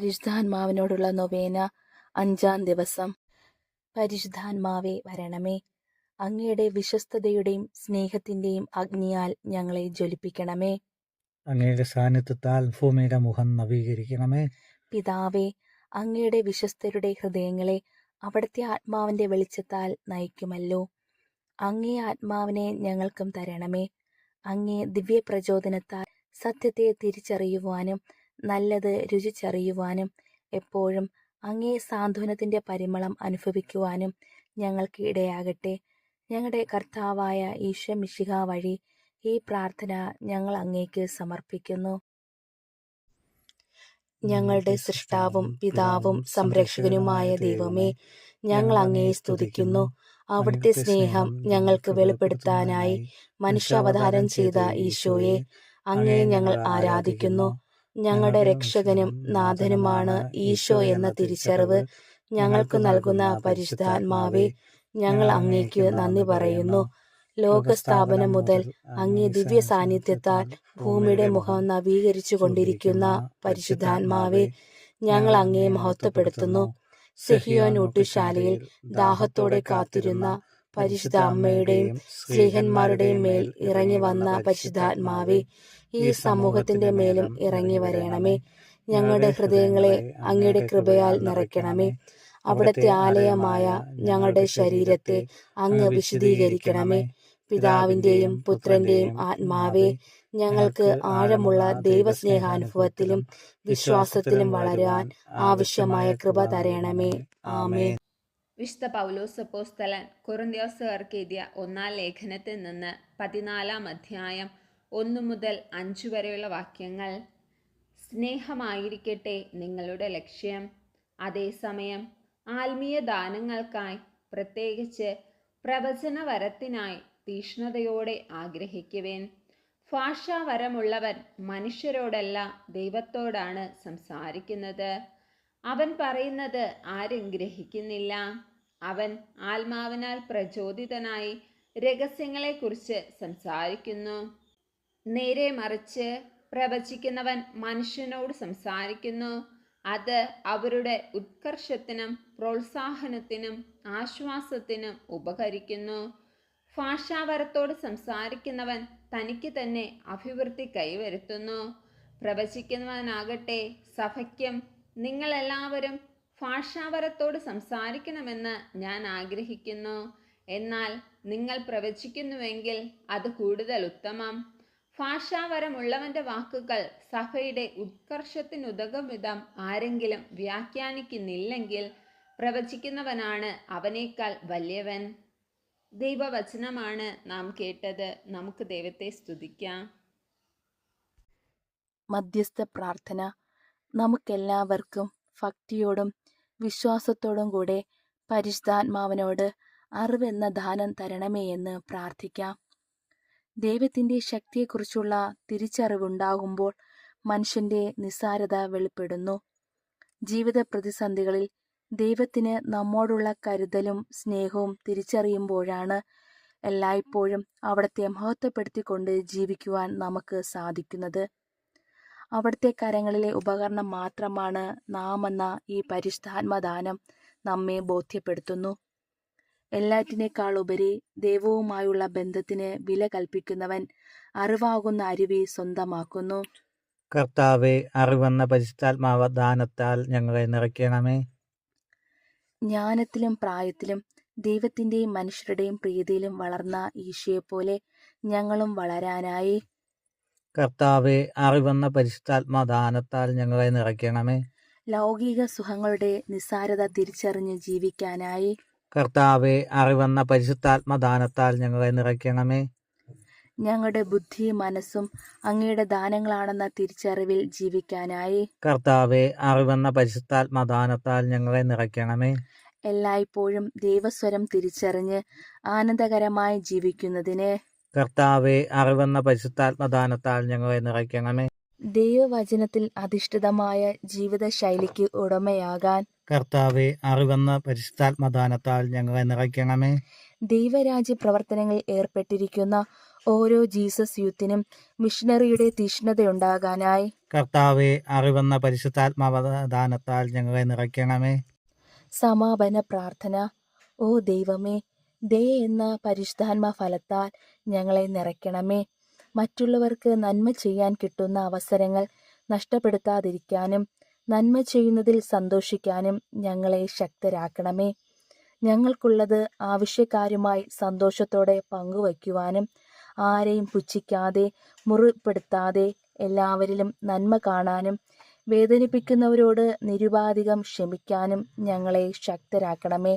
പരിശുദ്ധാത്മാവിനോടുള്ള നൊവേന അഞ്ചാം ദിവസം. പരിശുദ്ധാത്മാവെ വരണമേ. അങ്ങയുടെ വിശ്വസ്തതയുടെയും സ്നേഹത്തിന്റെയും അഗ്നിയാൽ ഞങ്ങളെ ജ്വലിപ്പിക്കണമേ. അങ്ങയുടെ സാന്നിധ്യത്താൽ ഭൂമിയുടെ മുഖം നവീകരിക്കണമേ. പിതാവേ അങ്ങയുടെ വിശ്വസ്തരുടെ ഹൃദയങ്ങളെ അവിടുത്തെ ആത്മാവിന്റെ വെളിച്ചത്താൽ നയിക്കുമല്ലോ. അങ്ങേ ആത്മാവിനെ ഞങ്ങൾക്കും തരണമേ. അങ്ങേ ദിവ്യ പ്രചോദനത്താൽ സത്യത്തെ തിരിച്ചറിയുവാനും നല്ലത് രുചിച്ചറിയുവാനും എപ്പോഴും അങ്ങേ സാന്ത്വനത്തിന്റെ പരിമളം അനുഭവിക്കുവാനും ഞങ്ങൾക്ക് ഇടയാകട്ടെ. ഞങ്ങളുടെ കർത്താവായ ഈശോ മിശിഹ വഴി ഈ പ്രാർത്ഥന ഞങ്ങൾ അങ്ങേക്ക് സമർപ്പിക്കുന്നു. ഞങ്ങളുടെ സൃഷ്ടാവും പിതാവും സംരക്ഷകനുമായ ദൈവമേ ഞങ്ങൾ അങ്ങയെ സ്തുതിക്കുന്നു. അവിടുത്തെ സ്നേഹം ഞങ്ങൾക്ക് വെളിപ്പെടുത്താനായി മനുഷ്യാവതാരം ചെയ്ത ഈശോയെ അങ്ങേ ഞങ്ങൾ ആരാധിക്കുന്നു. ഞങ്ങളുടെ രക്ഷകനും നാഥനുമാണ് ഈശോ എന്ന തിരിച്ചറിവ്. ഞങ്ങൾക്ക് നൽകുന്ന പരിശുദ്ധാത്മാവെ ഞങ്ങൾ അങ്ങേക്ക് നന്ദി പറയുന്നു. ലോകസ്ഥാപനം മുതൽ അങ്ങേ ദിവ്യ സാന്നിധ്യത്താൽ ഭൂമിയുടെ മുഖം നവീകരിച്ചു കൊണ്ടിരിക്കുന്ന പരിശുദ്ധാത്മാവെ ഞങ്ങൾ അങ്ങേ മഹത്വപ്പെടുത്തുന്നു. സെഹിയോൻ ഊട്ടുശാലയിൽ ദാഹത്തോടെ കാത്തിരുന്ന പരിശുദ്ധ അമ്മയുടെയും സ്ത്രീഹന്മാരുടെയും മേൽ ഇറങ്ങി വന്ന പരിശുദ്ധാത്മാവെ ഈ സമൂഹത്തിന്റെ മേലും ഇറങ്ങി വരണമേ. ഞങ്ങളുടെ ഹൃദയങ്ങളെ അങ്ങയുടെ കൃപയാൽ നിറയ്ക്കണമേ. അവിടുത്തെ ആലയമായ ഞങ്ങളുടെ ശരീരത്തെ അങ്ങ് വിശദീകരിക്കണമേ പിതാവിന്റെയും പുത്രന്റെയും ആത്മാവെ ഞങ്ങൾക്ക് ആഴമുള്ള ദൈവസ്നേഹാനുഭവത്തിലും വിശ്വാസത്തിലും വളരാൻ ആവശ്യമായ കൃപ തരയണമേ ആമേ വിശുദ്ധ പൗലോസ് അപ്പോസ്തലൻ എഴുതിയ ഒന്നാം ലേഖനത്തിൽ നിന്ന് പതിനാലാം അധ്യായം ഒന്ന് മുതൽ അഞ്ച് വരെയുള്ള വാക്യങ്ങൾ സ്നേഹമായിരിക്കട്ടെ നിങ്ങളുടെ ലക്ഷ്യം. അതേസമയം ആത്മീയ ദാനങ്ങൾക്കായി പ്രത്യേകിച്ച് പ്രവചനവരത്തിനായി തീഷ്ണതയോടെ ആഗ്രഹിക്കുവേൻ. ഭാഷാവരമുള്ളവൻ മനുഷ്യരോടല്ല ദൈവത്തോടാണ് സംസാരിക്കുന്നത്. അവൻ പറയുന്നത് ആരും ഗ്രഹിക്കുന്നില്ല. അവൻ ആത്മാവിനാൽ പ്രചോദിതനായി രഹസ്യങ്ങളെക്കുറിച്ച് സംസാരിക്കുന്നു. നേരെ മറിച്ച് പ്രവചിക്കുന്നവൻ മനുഷ്യനോട് സംസാരിക്കുന്നു. അത് അവരുടെ ഉത്കർഷത്തിനും പ്രോത്സാഹനത്തിനും ആശ്വാസത്തിനും ഉപകരിക്കുന്നു. ഭാഷാവരത്തോട് സംസാരിക്കുന്നവൻ തനിക്ക് തന്നെ അഭിവൃദ്ധി കൈവരുത്തുന്നു. പ്രവചിക്കുന്നവനാകട്ടെ സഭയ്ക്കും നിങ്ങളെല്ലാവരും ഭാഷാവരത്തോട് സംസാരിക്കണമെന്ന് ഞാൻ ആഗ്രഹിക്കുന്നു. എന്നാൽ നിങ്ങൾ പ്രവചിക്കുന്നുവെങ്കിൽ അത് കൂടുതൽ ഉത്തമം. ഭാഷാവരമുള്ളവന്റെ വാക്കുകൾ സഭയുടെ ഉത്കർഷത്തിനുതകും വിധം ആരെങ്കിലും വ്യാഖ്യാനിക്കുന്നില്ലെങ്കിൽ പ്രവചിക്കുന്നവനാണ് അവനേക്കാൾ വലിയവൻ. ദൈവവചനമാണ് നാം കേട്ടത്. നമുക്ക് ദൈവത്തെ സ്തുതിക്കാം. മധ്യസ്ഥ പ്രാർത്ഥന നമുക്കെല്ലാവർക്കും ഭക്തിയോടും വിശ്വാസത്തോടും കൂടെ പരിശുദ്ധാത്മാവിനോട് അറിവെന്ന ദാനം തരണമേ എന്ന് പ്രാർത്ഥിക്കാം. ദൈവത്തിന്റെ ശക്തിയെക്കുറിച്ചുള്ള തിരിച്ചറിവുണ്ടാകുമ്പോൾ മനുഷ്യന്റെ നിസ്സാരത വെളിപ്പെടുന്നു. ജീവിത പ്രതിസന്ധികളിൽ ദൈവത്തിന് നമ്മോടുള്ള കരുതലും സ്നേഹവും തിരിച്ചറിയുമ്പോഴാണ് എല്ലായ്പ്പോഴും അവിടത്തെ മഹത്വപ്പെടുത്തിക്കൊണ്ട് ജീവിക്കുവാൻ നമുക്ക് സാധിക്കുന്നത്. അവിടുത്തെ കരങ്ങളിലെ ഉപകരണം മാത്രമാണ് നാമെന്ന ഈ പരിശുദ്ധാത്മദാനം നമ്മെ ബോധ്യപ്പെടുത്തുന്നു. എല്ലാറ്റിനേക്കാൾ ഉപരി ദൈവവുമായുള്ള ബന്ധത്തിന് വില കൽപ്പിക്കുന്നവൻ അറിവാകുന്ന അരുവി സ്വന്തമാക്കുന്നു. കർത്താവെ അറിവെന്ന പരിശുദ്ധാത്മാവ ദാനത്താൽ ഞങ്ങളെ നിറയ്ക്കണമേ. ജ്ഞാനത്തിലും പ്രായത്തിലും ദൈവത്തിന്റെയും മനുഷ്യരുടെയും പ്രീതിയിലും വളർന്ന ഈശോയെപ്പോലെ ഞങ്ങളും വളരാനായി. കർത്താവെ അറിവെന്ന പരിശുദ്ധാത്മാ ദാനത്താൽ ഞങ്ങളെ നിറയ്ക്കണമേ. ലൗകിക സുഖങ്ങളുടെ നിസ്സാരത തിരിച്ചറിഞ്ഞ് ജീവിക്കാനായി കർത്താവെ അറിവെന്ന പരിശുദ്ധാത്മാ ദാനത്താൽ ഞങ്ങളെ നിറയ്ക്കണമേ. ഞങ്ങളുടെ ബുദ്ധിയും മനസ്സും അങ്ങയുടെ ദാനങ്ങളാണെന്ന തിരിച്ചറിവിൽ ജീവിക്കാനായി കർത്താവെ അറിവെന്ന പരിശുദ്ധാത്മാ ദാനത്താൽ ഞങ്ങളെ നിറയ്ക്കണമേ. എല്ലായ്പ്പോഴും ദൈവസ്വരം തിരിച്ചറിഞ്ഞ് ആനന്ദകരമായി ജീവിക്കുന്നതിന് കർത്താവെ അറിവെന്ന പരിശുദ്ധാത്മദാനത്താൽ ഞങ്ങളെ നിറയ്ക്കണമേ. ദൈവവചനത്തിൽ അധിഷ്ഠിതമായ ജീവിതശൈലിക്ക് ഉടമയാകാൻ കർത്താവെ അറിവെന്ന പരിശുദ്ധാത്മദാനത്താൽ ഞങ്ങളെ നിറയ്ക്കണമേ. ദൈവരാജ്യ പ്രവർത്തനങ്ങളിൽ ഏർപ്പെട്ടിരിക്കുന്ന ഓരോ ജീസസ് യൂത്തിനും മിഷണറിയുടെ തീഷ്ണതയുണ്ടാകാനായി കർത്താവെ അറിവെന്ന പരിശുദ്ധാത്മദാനത്താൽ ഞങ്ങളെ നിറയ്ക്കണമേ. സമാപന പ്രാർത്ഥന ഓ ദൈവമേ ദേ എന്ന പരിശുദ്ധാത്മ ഫലത്താൽ ഞങ്ങളെ നിറയ്ക്കണമേ. മറ്റുള്ളവർക്ക് നന്മ ചെയ്യാൻ കിട്ടുന്ന അവസരങ്ങൾ നഷ്ടപ്പെടുത്താതിരിക്കാനും നന്മ ചെയ്യുന്നതിൽ സന്തോഷിക്കാനും ഞങ്ങളെ ശക്തരാക്കണമേ. ഞങ്ങൾക്കുള്ളത് ആവശ്യക്കാരുമായി സന്തോഷത്തോടെ പങ്കുവയ്ക്കുവാനും ആരെയും പുച്ഛിക്കാതെ മുറിപ്പെടുത്താതെ എല്ലാവരിലും നന്മ കാണാനും വേദനിപ്പിക്കുന്നവരോട് നിരുപാധികം ക്ഷമിക്കാനും ഞങ്ങളെ ശക്തരാക്കണമേ.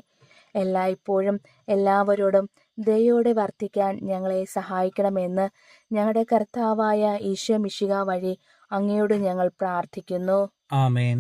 എല്ലായ്പ്പോഴും എല്ലാവരോടും ദയോടെ വർത്തിക്കാൻ ഞങ്ങളെ സഹായിക്കണമെന്ന് ഞങ്ങളുടെ കർത്താവായ ഈശോ മിശിക വഴി അങ്ങയോട് ഞങ്ങൾ പ്രാർത്ഥിക്കുന്നു. ആമേൻ.